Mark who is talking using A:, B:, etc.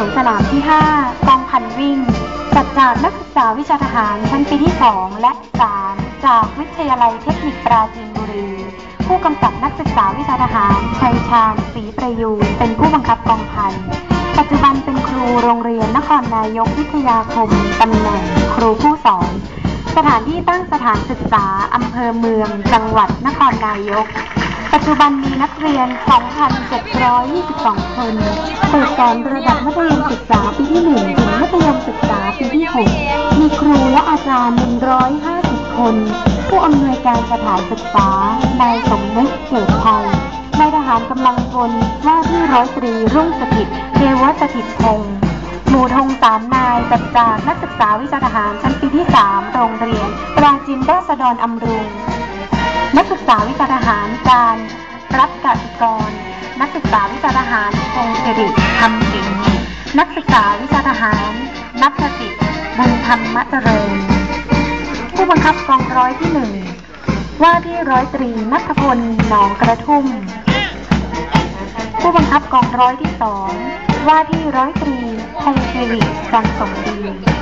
A: วนสนามที่ 5 กองพันวิ่ง จัดจากนักศึกษาวิชาทหารชั้นปีที่ 2 และ 3 จากวิทยาลัยเทคนิคปราจีนบุรี ผู้กำกับนักศึกษาวิชาทหารชัยชาญศรีประยูนเป็นผู้บังคับกองพัน ปัจจุบันเป็นครูโรงเรียนนครนายกวิทยาคมตำแหน่งครูผู้สอน สถานที่ตั้งสถานศึกษาอำเภอเมือง จังหวัดนครนายก ปัจจุบันมีนักเรียน 2,722 คนเปิดสอนระดับมัธยมศึกษาปีที่ 1 ถึงมัธยมศึกษาปีที่ 6 มีครูและอาจารย์ 150 คน ผู้อำนวยการสถานศึกษานายสมนึกเกิดไทยนายทหารกำลังพลว่าที่ร้อยตรีรุ่งสถิตเทวสถิตพงศ์หมู่ธงสามนายจัดจากนักศึกษาวิชาทหารชั้นปีที่ 3 โรงเรียนปราจินราษฎรอำรุง นักศึกษาวิชาทหารการรัฐกสิกร นักศึกษาวิชาทหารพงศิริธรรมสิงห์นักศึกษาวิชาทหารนัทสิทธิ์บุญธรรมเจริญ ผู้บังคับกองร้อยที่หนึ่งว่าที่ร้อยตรีนัทพลหนองกระทุ่ม ผู้บังคับกองร้อยที่สองว่าที่ร้อยตรีพงศิริจันสมดี